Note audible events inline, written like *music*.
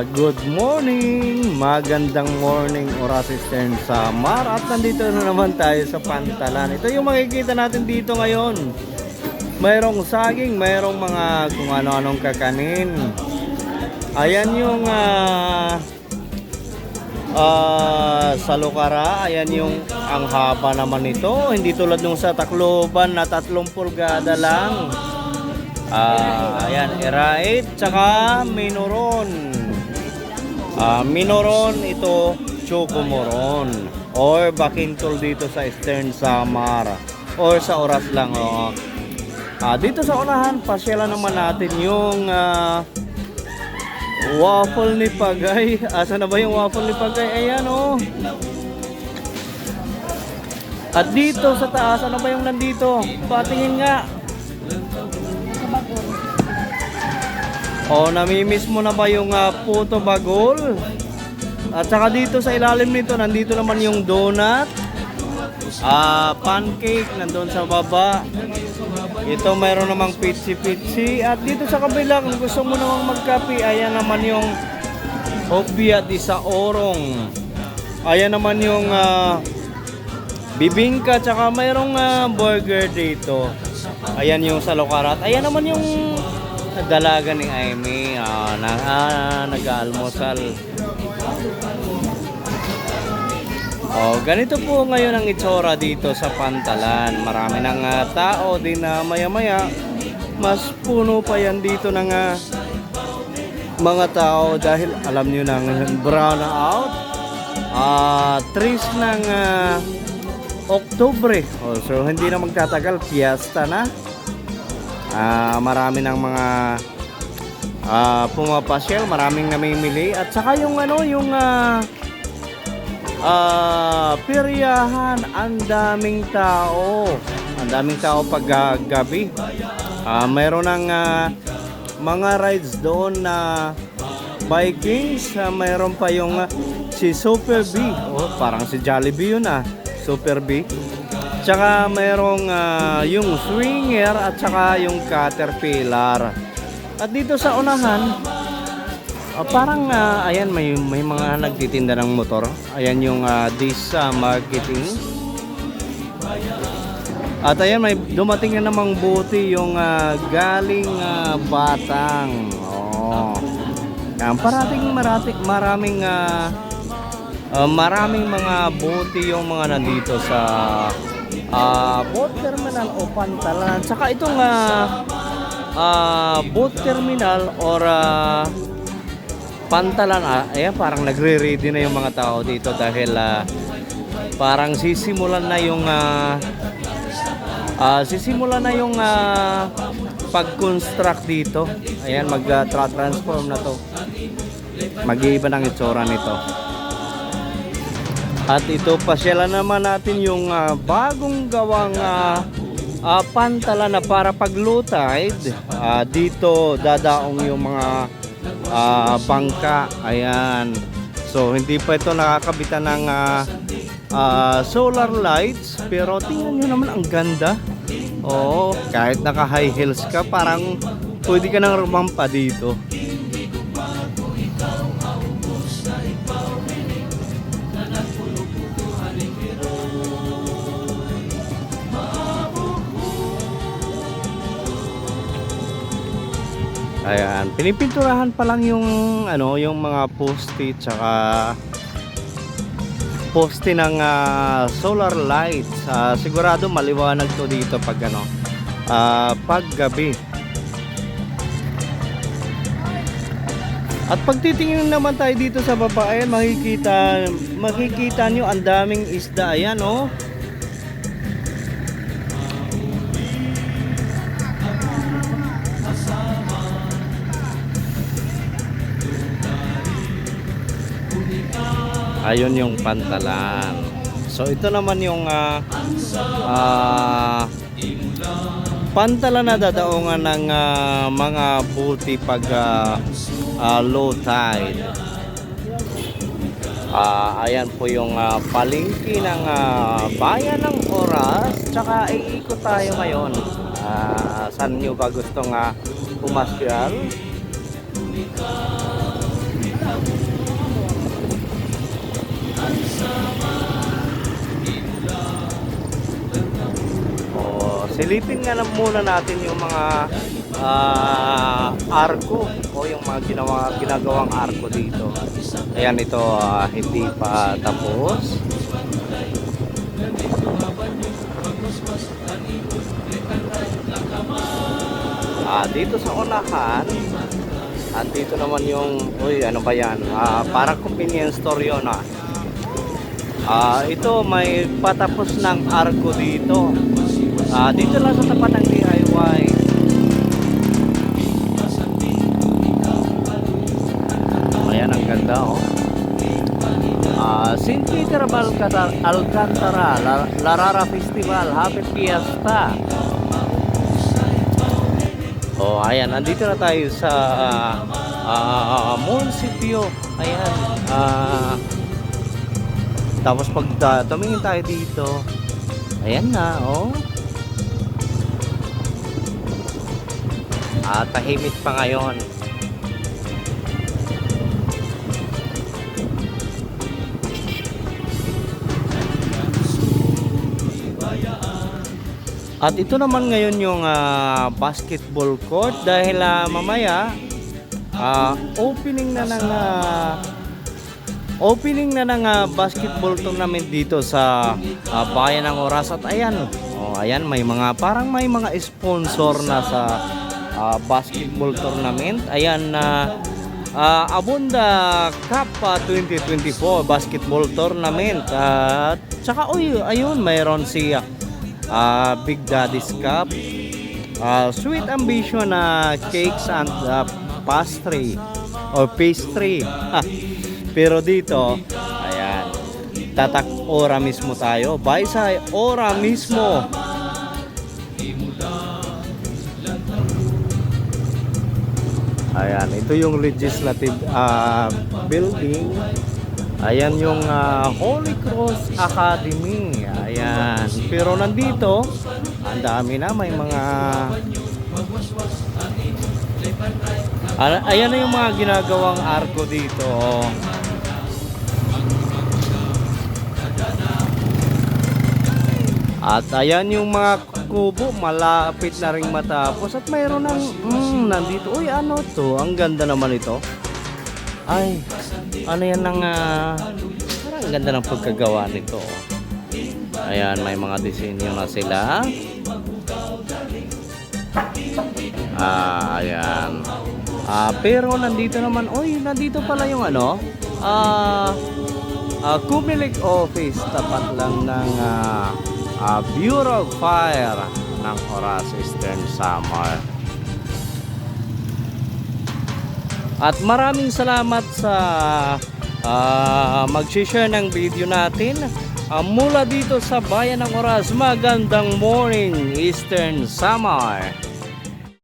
Ah, good morning! Magandang morning oras Eastern Samar at nandito na naman tayo sa Pantalan. Ito yung makikita natin dito ngayon. Mayroong saging, mayroong mga kung ano-anong kakanin. Ayan yung ah ah, sa Lukara, ayan yung ang haba naman nito. Hindi tulad nung sa Tacloban na tatlong pulgada lang. Ah, ayan, Erait, tsaka Minoron. Ah, Minoron ito, Chocomoron. Or Bakintol dito sa Eastern Samar. Or sa oras lang, oh. Ah, dito sa unahan, pasyalan naman natin yung ah, waffle ni Pagay. *laughs* Asa na ba yung waffle ni Pagay? Ayan, oh. At dito sa taas, ano ba yung nandito? Patingin nga. Oh, namimiss mo na ba yung ah, puto bagol? At saka dito sa ilalim nito, nandito naman yung donut. Ah, pancake nandun sa baba. Ito mayroon namang pitsi-pitsi. At dito sa kabila, kung gusto mo namang magkape, ayan naman yung hokbi at isa orong. Ayan naman yung ah, bibingka, tsaka mayroong ah, burger dito. Ayan yung sa Locarat. Ayan naman yung dalaga ni Amy. Ah, na, ah, nag-almusal. Oh, ganito po ngayon ang itsura dito sa Pantalan. Marami ng ah, tao din na maya-maya mas puno pa yan dito ng ah, mga tao dahil alam niyo nang brown out. Ah, tris ng ah, Oktubre. Oh, so hindi na magtatagal, fiesta na. Ah, marami ng mga ah, pumapasyal, maraming namimili at saka yung ano, yung ah ah, peryahan, ang daming tao. Ang daming tao pag ah, gabi. Ah, mayroon ng ah, mga rides doon na Vikings, ah, mayroon pa yung ah, si Super B. Oh, parang si Jollibee yun ah. Super B. Tsaka mayroong ah, yung swinger at saka yung caterpillar. At dito sa unahan, ah, parang ah, ayan may may mga nagtitinda ng motor. Ayan yung uh, this ah, marketing. At ayan may dumating na namang buti yung ah, galing ah, Batang. Oh. Yan, parating marating maraming ah, ah, maraming mga buti yung mga nandito sa ah, boat terminal o pantalan. Tsaka itong ah, ah, boat terminal or ah, pantalan ah, ayan parang nagre-ready na yung mga tao dito dahil ah, parang sisimulan na yung ah, ah, sisimulan na yung ah, pag-construct dito. Ayan mag-transform na to. Mag-iiba ng itsura nito. At ito pasyalan naman natin yung ah, bagong gawang ah, ah, pantala na para pag low tide. Ah, dito dadaong yung mga ah, bangka. Ayan. So hindi pa ito nakakabitan ng ah, ah, solar lights pero tingnan nyo naman ang ganda. Oo, kahit naka high heels ka parang pwede ka nang rumampa dito. Ayan, pinipinturahan pa lang yung ano, yung mga poste tsaka poste ng ah, solar lights. Ah, sigurado maliwanag to dito pag ano, ah, pag gabi. At pag titingin naman tayo dito sa baba, ayan, makikita, makikita nyo ang daming isda. Ayan, oh. Ayun yung pantalan. So ito naman yung ah ah, pantalan na dadaongan ng ah, mga buti pag ah, ah, low tide. Ah, ayan po yung ah, palengke ng ah, bayan ng oras. Tsaka iikot tayo ngayon. Ah, saan nyo ba gustong uh, pumasyal? Oh, silipin nga lang muna natin yung mga ah, arko o yung mga ginawa, ginagawang arko dito. Ayan ito ah, hindi pa tapos. Ah, dito sa unahan, at dito naman yung, uy, ano ba yan? Ah, para convenience store yun ah. Ah, ito may patapos ng arko dito. Ah, dito lang sa tapat ng DIY. Ayan, ang ganda oh. Ah, St. Peter Alcantara, La- Larara Festival, Happy Fiesta. Oh, ayan, nandito na tayo sa ah, munisipyo. Ayan. Ah, tapos pag ta- tumingin tayo dito, ayan na, oh. Ah, tahimik pa ngayon. At ito naman ngayon yung ah, basketball court dahil ah, mamaya ah, opening na ng ah, opening na ng ah, basketball tournament dito sa ah, Bayan ng Oras. At ayan oh, ayan may mga parang may mga sponsor na sa ah, basketball tournament. Ayan na ah, Abunda Cup ah, 2024 basketball tournament. At saka uy ayun mayroon si ah, ah, Big Daddy's Cup. Ah, Sweet Ambition na cakes and ah, pastry or pastry. Ha, pero dito ayan tatak ora mismo tayo Baysay ora mismo Ayan, ito yung legislative ah, building. Ayan yung ah, Holy Cross Academy. Ayan. Pero nandito, ang dami na may mga Ala- Ayan na yung mga ginagawang arko dito. oh. At ayan yung mga kubo, malapit na rin matapos. At mayroon ng, mm, nandito, uy ano to, ang ganda naman ito. Ay, ano yan ng, ang ganda ng pagkagawa nito. Ayan, may mga disenyo na sila. Ah, ayan. Ah, pero nandito naman, uy, nandito pala yung ano, ah, ah, Kumilig Office, tapat lang ng ah, ah, Bureau of Fire ng Oras Eastern Samar. At maraming salamat sa ah, mag-share ng video natin ah, mula dito sa Bayan ng Oras. Magandang morning Eastern Samar.